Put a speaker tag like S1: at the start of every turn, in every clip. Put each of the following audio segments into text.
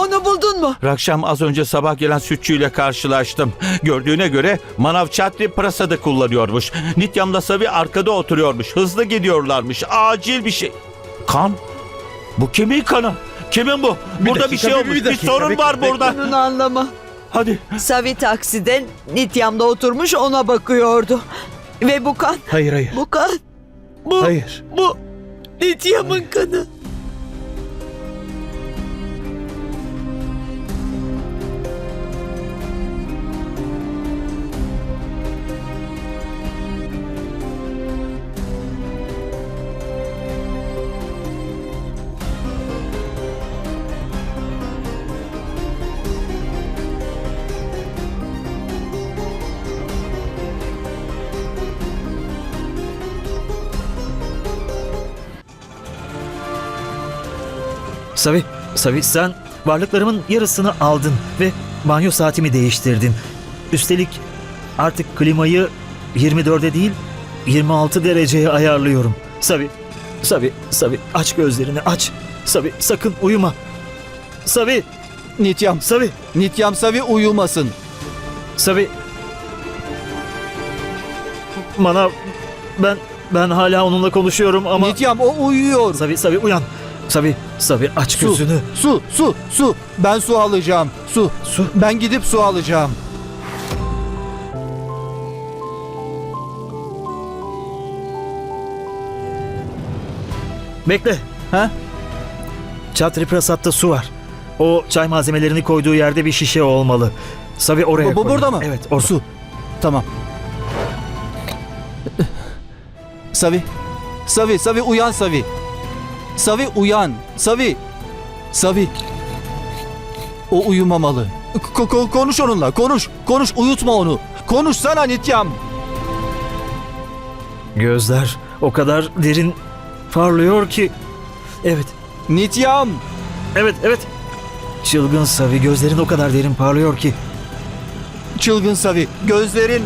S1: Onu buldun mu?
S2: Rakşam az önce sabah gelen sütçüyle karşılaştım. Gördüğüne göre Manav Chatri Prasad'ı kullanıyormuş. Nityam'la Savi arkada oturuyormuş. Hızlı gidiyorlarmış. Acil bir şey. Kan? Bu kimin kanı? Kimin bu? burada bir
S3: dakika,
S2: şey
S3: bir-
S2: olmuş.
S3: bir
S2: Bir,
S3: dakika,
S2: sorun
S3: bekle,
S2: var
S3: bekle.
S2: burada.
S1: Bunu anlama.
S2: Hadi.
S1: Savi takside Nityam'da oturmuş ona bakıyordu. Ve bu kan,
S3: Hayır hayır.
S1: bu kan, bu,
S3: Hayır.
S1: bu Nityam'ın kanı.
S4: Savi, Savi sen varlıklarımın yarısını aldın ve banyo saatimi değiştirdin. Üstelik artık klimayı 24'e değil 26 dereceye ayarlıyorum. Savi, Savi, Savi aç gözlerini aç. Savi sakın uyuma. Savi,
S3: Nityam.
S4: Savi,
S3: Nityam Savi uyumasın.
S4: Savi. Bana ben ben hala onunla konuşuyorum ama
S3: Nityam o uyuyor.
S4: Savi, Savi uyan. Savi, Savi aç
S3: Su,
S4: gözünü.
S3: su, su, su. Ben su alacağım. Su.
S4: Su.
S3: Ben gidip su alacağım.
S4: Bekle.
S3: Ha?
S4: Çatri Prasat'ta su var. O çay malzemelerini koyduğu yerde bir şişe olmalı. Savi oraya
S3: Bu, bu
S4: koy.
S3: burada mı?
S4: Evet orada.
S3: Su. Tamam. Savi. Savi, Savi uyan Savi. Savi uyan. Savi. Savi. O uyumamalı. Ko- ko- konuş onunla. Konuş. Konuş. Uyutma onu. Konuşsana Nityam.
S4: Gözler o kadar derin parlıyor ki. Evet,
S3: Nityam.
S4: evet, evet. Çılgın Savi gözlerin o kadar derin parlıyor ki.
S3: Çılgın Savi. Gözlerin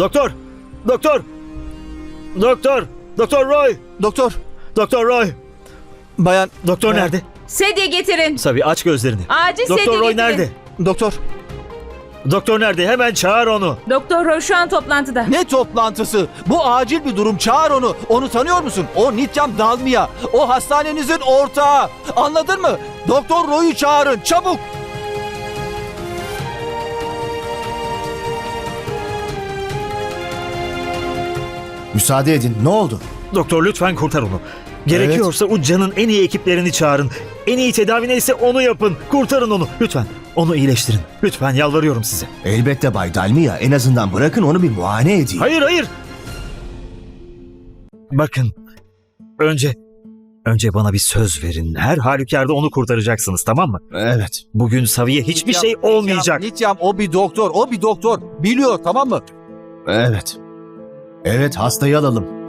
S4: Doktor! Doktor! Doktor! Doktor Roy!
S3: Doktor.
S4: Doktor Roy!
S3: Bayan.
S4: Doktor
S3: Ha.
S4: nerede?
S5: Sedye getirin.
S4: Savi aç gözlerini.
S5: Acil sedye
S4: Doktor Roy
S5: getirin.
S4: nerede?
S3: Doktor.
S4: Doktor nerede? Hemen çağır onu.
S5: Doktor Roy şu an toplantıda.
S3: Ne toplantısı? Bu acil bir durum. Çağır onu. Onu tanıyor musun? O Nityam Dalmia. O hastanenizin ortağı. Anladın mı? Doktor Roy'u çağırın. Çabuk.
S6: Müsaade edin. Ne oldu?
S4: Doktor lütfen kurtar onu. Gerekiyorsa Ucca'nın en iyi ekiplerini çağırın. En iyi tedavi neyse onu yapın. Kurtarın onu. Lütfen. Onu iyileştirin. Lütfen yalvarıyorum size.
S6: Elbette Bay Dalmia. En azından bırakın onu bir muayene edeyim.
S4: Hayır hayır. Bakın. Önce önce bana bir söz verin. Her halükarda onu kurtaracaksınız tamam mı?
S6: Evet.
S4: Bugün Savi'ye hiçbir şey olmayacak.
S3: Nityam o bir doktor. O bir doktor. Biliyor tamam mı?
S6: Evet. Evet hastayı alalım.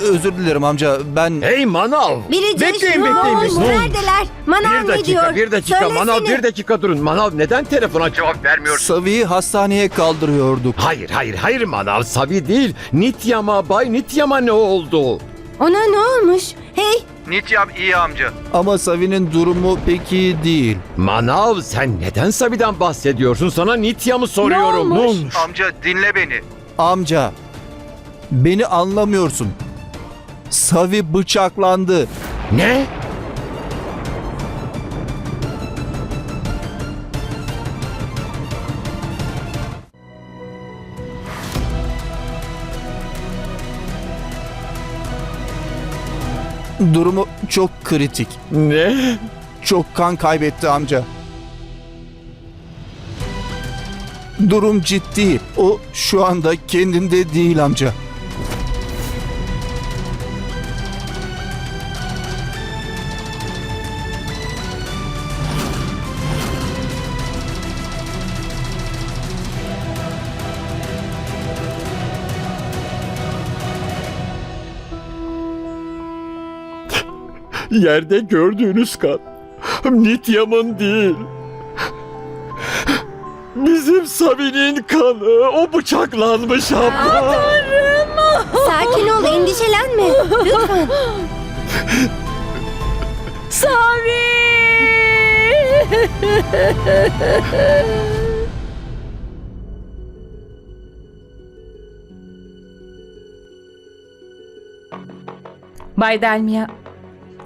S3: Özür dilerim amca. Ben
S7: Hey manav.
S8: Birici
S7: bekleyin
S8: ne
S7: bekleyin.
S8: olmuş? Neredeler? Manav
S7: Bir
S8: ne diyor?
S7: dakika bir dakika
S8: Söylesene.
S7: manav bir dakika durun. Manav neden telefona cevap vermiyorsun?
S3: Savi'yi hastaneye kaldırıyorduk.
S7: Hayır hayır hayır manav Savi değil. Nityama bay Nityama ne oldu?
S8: Ona ne olmuş? Hey
S9: Nityam iyi amca.
S3: Ama Savi'nin durumu pek iyi değil.
S7: Manav sen neden Savi'den bahsediyorsun? Sana Nityam'ı soruyorum.
S5: Ne olmuş?
S9: Amca dinle beni.
S3: Amca, beni anlamıyorsun. Savi bıçaklandı.
S7: Ne?
S3: Durumu çok kritik.
S7: Ne?
S3: Çok kan kaybetti amca. Durum ciddi. O şu anda kendinde değil amca.
S7: Yerde gördüğünüz kan Nityam'ın değil. Bizim Savi'nin kanı. O bıçaklanmış abla.
S8: sakin ol endişelenme. Lütfen.
S5: Savi! Bay Delmia,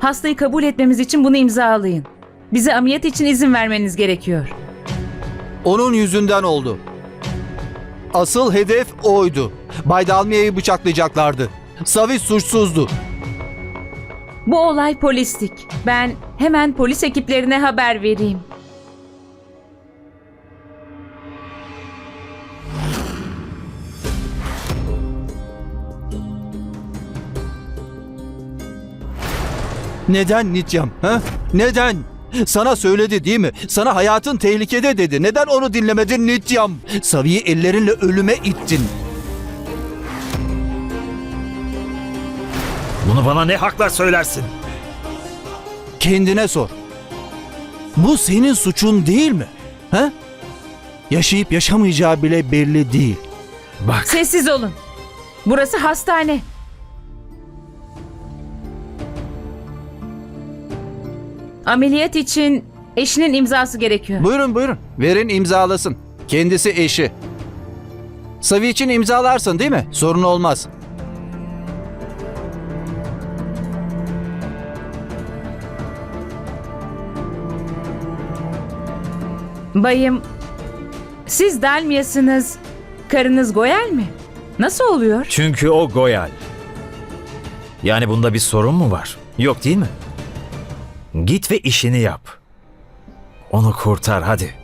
S5: hastayı kabul etmemiz için bunu imzalayın. Bize ameliyat için izin vermeniz gerekiyor.
S3: Onun yüzünden oldu. Asıl hedef oydu. Bay Dalmia'yı bıçaklayacaklardı. Savi suçsuzdu.
S5: Bu olay polistik. Ben hemen polis ekiplerine haber vereyim.
S3: Neden Nityam? Ha? Neden? Sana söyledi değil mi? Sana hayatın tehlikede dedi. Neden onu dinlemedin Nityam? Savi'yi ellerinle ölüme ittin.
S4: Bunu bana ne hakla söylersin?
S3: Kendine sor. Bu senin suçun değil mi? Ha? Yaşayıp yaşamayacağı bile belli değil.
S4: Bak
S5: Sessiz olun. Burası hastane. Ameliyat için eşinin imzası gerekiyor.
S3: Buyurun buyurun. Verin imzalasın. Kendisi eşi. Savi için imzalarsın değil mi? Sorun olmaz.
S5: Bayım, siz Dalmia'sınız. Karınız Goyal mi? Nasıl oluyor?
S4: çünkü o Goyal. Yani bunda bir sorun mu var? Yok değil mi? Git ve işini yap. Onu kurtar hadi.